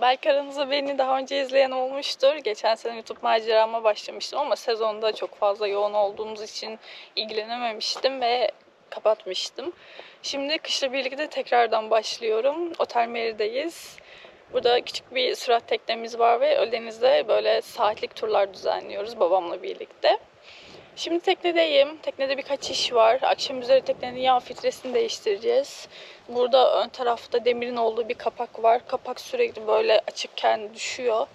Belki aranızda beni daha önce izleyen olmuştur. Geçen sene YouTube macerama başlamıştım ama sezonda çok fazla yoğun olduğumuz için ilgilenememiştim ve kapatmıştım. Şimdi kışla birlikte tekrardan başlıyorum. Otel Mary'deyiz. Burada küçük bir sürat teknemiz var ve Öldeniz'de böyle saatlik turlar düzenliyoruz babamla birlikte. Şimdi teknedeyim. Teknede birkaç iş var. Akşam üzeri teknenin yağ filtresini değiştireceğiz. Burada ön tarafta demirin olduğu bir kapak var. Kapak sürekli böyle açıkken düşüyor.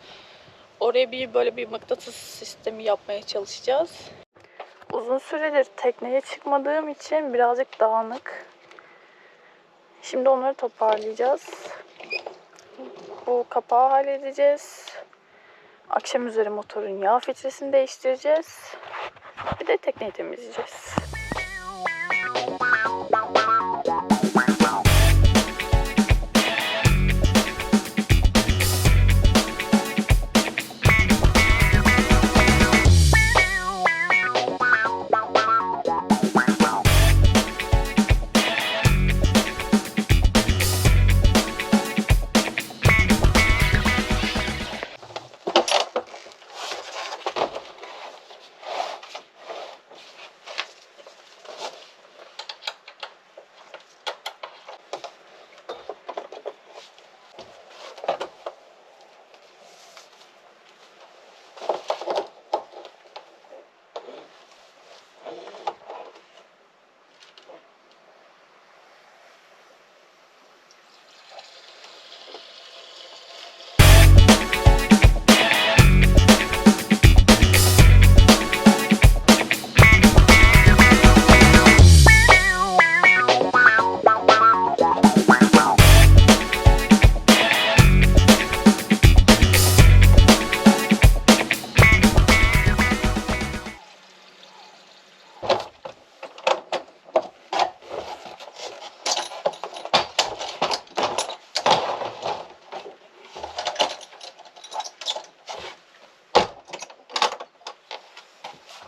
Oraya bir böyle bir mıknatıs sistemi yapmaya çalışacağız. Uzun süredir tekneye çıkmadığım için birazcık dağınık. Şimdi onları toparlayacağız. Bu kapağı halledeceğiz. Akşam üzeri motorun yağ filtresini değiştireceğiz. Bir de tekneyi temizleyeceğiz.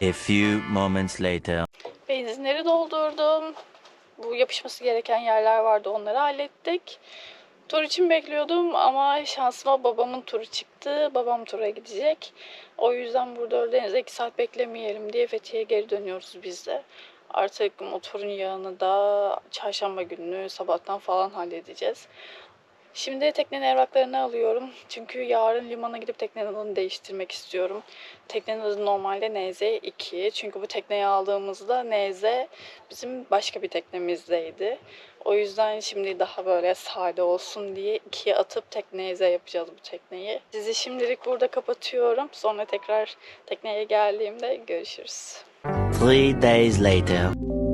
A few moments later. Benzinleri doldurdum. Bu yapışması gereken yerler vardı. Onları hallettik. Tur için bekliyordum ama şansıma babamın turu çıktı. Babam tura gidecek. O yüzden burada Öldeniz'de 2 saat beklemeyelim diye Fethiye'ye geri dönüyoruz biz de. Artık motorun yağını da çarşamba günü sabahtan falan halledeceğiz. Şimdi teknenin evraklarını alıyorum. Çünkü yarın limana gidip teknenin adını değiştirmek istiyorum. Teknenin adı normalde NZ2. Çünkü bu tekneyi aldığımızda NZ bizim başka bir teknemizdeydi. O yüzden şimdi daha böyle sade olsun diye ikiye atıp tekneye Z yapacağız bu tekneyi. Sizi şimdilik burada kapatıyorum. Sonra tekrar tekneye geldiğimde görüşürüz. Three days later.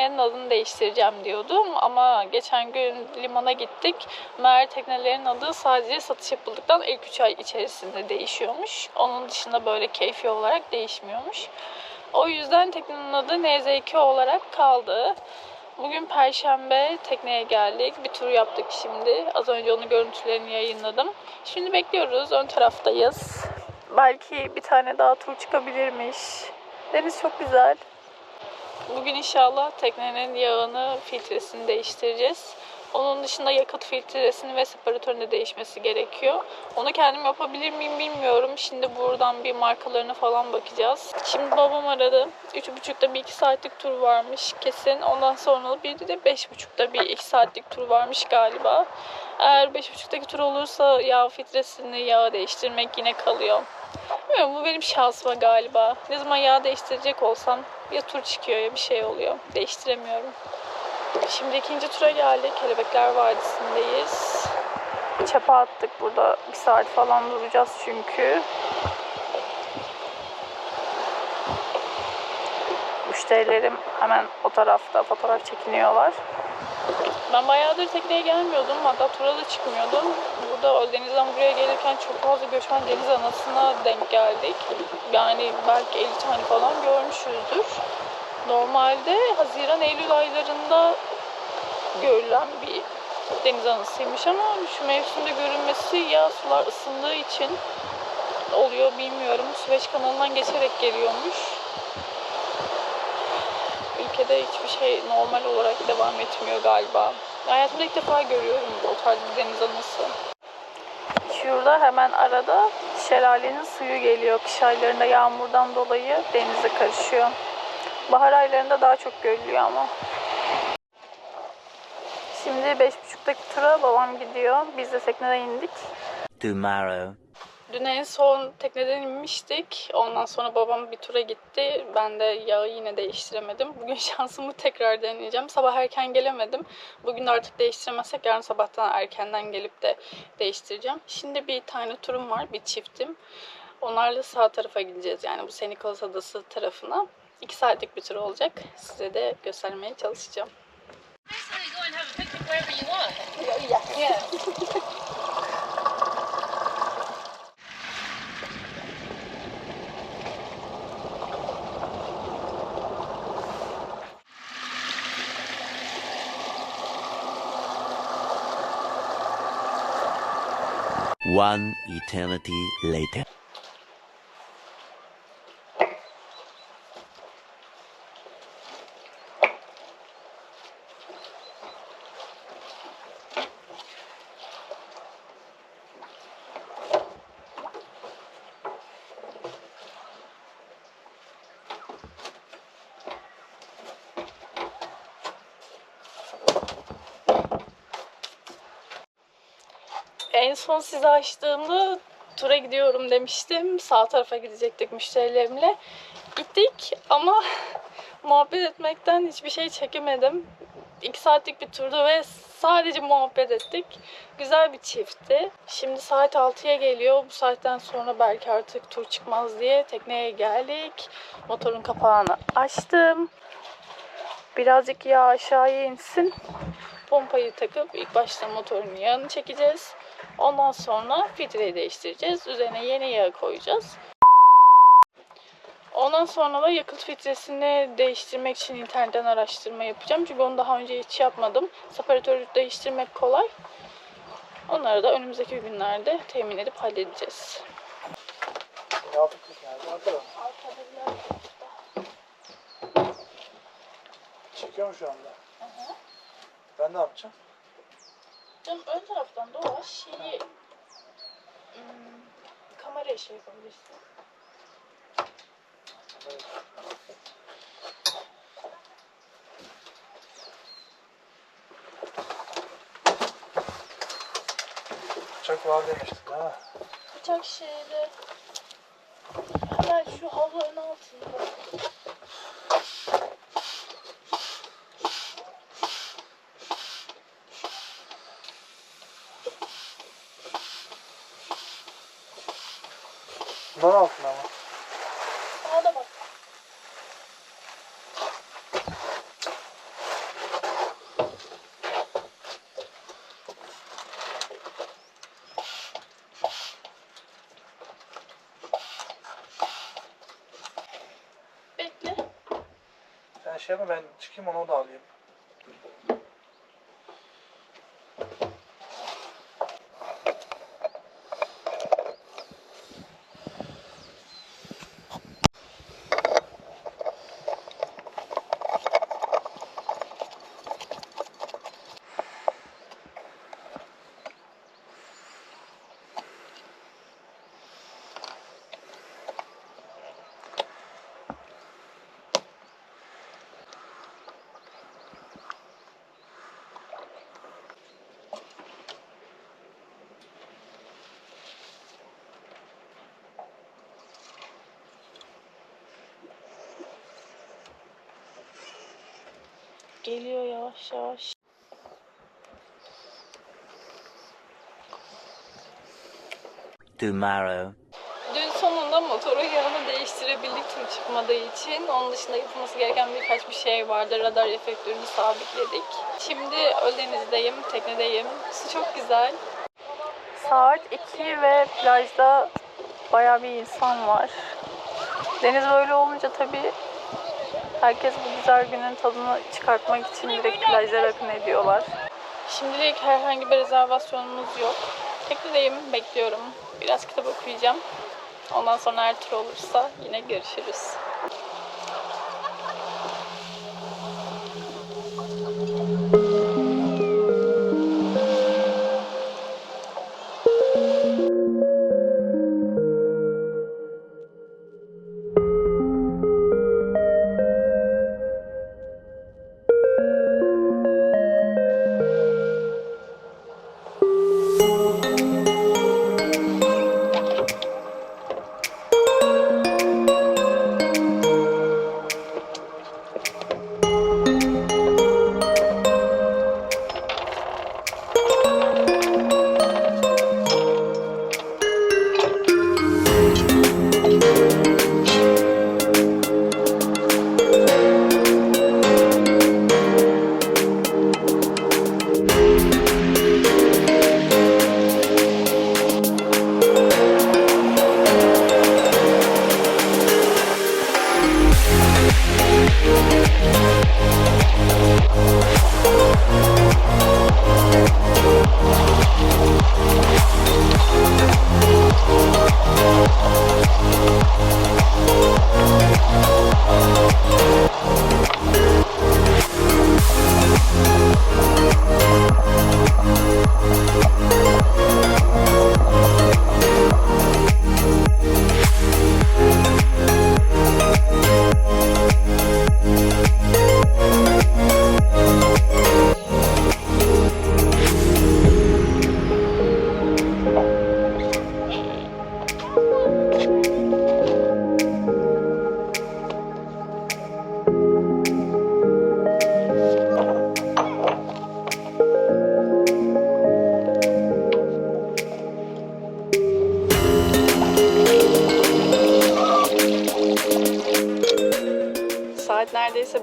Teknenin adını değiştireceğim diyordum. Ama geçen gün limana gittik. Meğer teknelerin adı sadece satış yapıldıktan ilk 3 ay içerisinde değişiyormuş. Onun dışında böyle keyfi olarak değişmiyormuş. O yüzden teknenin adı NZ2 olarak kaldı. Bugün Perşembe tekneye geldik. Bir tur yaptık şimdi. Az önce onun görüntülerini yayınladım. Şimdi bekliyoruz. Ön taraftayız. Belki bir tane daha tur çıkabilirmiş. Deniz çok güzel. Bugün inşallah teknenin yağını, filtresini değiştireceğiz. Onun dışında yakıt filtresini ve separatörünün de değişmesi gerekiyor. Onu kendim yapabilir miyim bilmiyorum. Şimdi buradan bir markalarına falan bakacağız. Şimdi babam aradı. 3.30'da bir 2 saatlik tur varmış kesin. Ondan sonra bir de 5.30'da bir 2 saatlik tur varmış galiba. Eğer 5.30'daki tur olursa yağ filtresini, yağı değiştirmek yine kalıyor. Bilmiyorum bu benim şansıma galiba. Ne zaman yağ değiştirecek olsam ya tur çıkıyor ya bir şey oluyor. Değiştiremiyorum. Şimdi ikinci tura geldik. Kelebekler Vadisi'ndeyiz. Çapa attık burada. Bir saat falan duracağız çünkü. Müşterilerim hemen o tarafta fotoğraf çekiniyorlar. Ben bayağıdır tekneye gelmiyordum. Hatta tura da çıkmıyordum. Burada Öldeniz'den buraya gelirken çok fazla göçmen deniz anasına denk geldik. Yani belki 50 tane falan görmüşüzdür. Normalde Haziran-Eylül aylarında görülen bir deniz anasıymış ama şu mevsimde görünmesi ya sular ısındığı için oluyor bilmiyorum. Süveyş kanalından geçerek geliyormuş. Ülkede hiçbir şey normal olarak devam etmiyor galiba. Hayatımda ilk defa görüyorum o tarz bir deniz anası. Şurada hemen arada şelalenin suyu geliyor. Kış aylarında yağmurdan dolayı denize karışıyor. Bahar aylarında daha çok görülüyor ama. Şimdi 5.30'daki tura babam gidiyor. Biz de tekneden indik. Tomorrow. Dün en son tekneden inmiştik. Ondan sonra babam bir tura gitti. Ben de yağı yine değiştiremedim. Bugün şansımı tekrar deneyeceğim. Sabah erken gelemedim. Bugün de artık değiştiremezsek yarın sabahtan erkenden gelip de değiştireceğim. Şimdi bir tane turum var, bir çiftim. Onlarla sağ tarafa gideceğiz. Yani bu St. Nicholas Adası tarafına. 2 saatlik bir tur olacak. Size de göstermeye çalışacağım. One eternity later. En son size açtığımda tura gidiyorum demiştim. Sağ tarafa gidecektik müşterilerimle. Gittik ama muhabbet etmekten hiçbir şey çekemedim. 2 saatlik bir turdu ve sadece muhabbet ettik. Güzel bir çiftti. Şimdi saat 6'ya geliyor. Bu saatten sonra belki artık tur çıkmaz diye tekneye geldik. Motorun kapağını açtım. Birazcık yağ aşağıya insin. Pompayı takıp ilk başta motorun yağını çekeceğiz. Ondan sonra filtreyi değiştireceğiz. Üzerine yeni yağ koyacağız. Ondan sonra da yakıt filtresini değiştirmek için internetten araştırma yapacağım. Çünkü onu daha önce hiç yapmadım. Separatörü değiştirmek kolay. Onları da önümüzdeki günlerde temin edip halledeceğiz. Arkada. Çekiyor mu şu anda? Ben ne yapacağım? Canım ön taraftan dolaş şeyi hmm, kameraya şey yapabilirsin. Bıçak var demiştin mi? Bıçak şeyde hemen şu havluların altında. Bunlar altında ama. Ona da bak. Bekle. Sen şey yapma ben çıkayım onu da alayım. Geliyor yavaş yavaş. Tomorrow. Dün sonunda motorun yağını değiştirebildik tüm çıkmadığı için. Onun dışında yapılması gereken birkaç bir şey vardı. Radar reflektörünü sabitledik. Şimdi Öldeniz'deyim, teknedeyim. Su çok güzel. Saat 2 ve plajda bayağı bir insan var. Deniz böyle olunca tabii herkes bu güzel günün tadını çıkartmak için direkt plajlara akın ediyorlar. Şimdilik herhangi bir rezervasyonumuz yok. Teknedeyim, bekliyorum. Biraz kitap okuyacağım. Ondan sonra eğer tur olursa yine görüşürüz.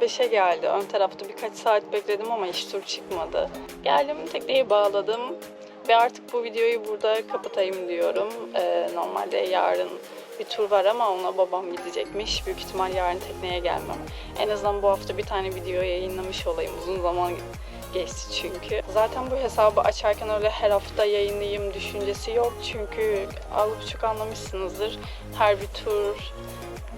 5'e geldi. Ön tarafta birkaç saat bekledim ama hiç tur çıkmadı. Geldim tekneyi bağladım ve artık bu videoyu burada kapatayım diyorum. Ee, normalde yarın bir tur var ama ona babam gidecekmiş. Büyük ihtimal yarın tekneye gelmem. En azından bu hafta bir tane video yayınlamış olayım. Uzun zaman geçti çünkü. Zaten bu hesabı açarken öyle her hafta yayınlayayım düşüncesi yok. Çünkü az buçuk anlamışsınızdır. Her bir tur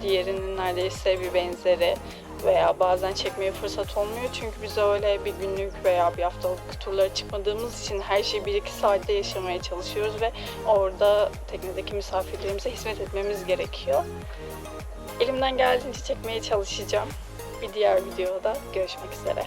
diğerinin neredeyse bir benzeri veya bazen çekmeye fırsat olmuyor. Çünkü biz öyle bir günlük veya bir haftalık turlara çıkmadığımız için her şeyi 1-2 saatte yaşamaya çalışıyoruz ve orada teknedeki misafirlerimize hizmet etmemiz gerekiyor. Elimden geldiğince çekmeye çalışacağım. Bir diğer videoda görüşmek üzere.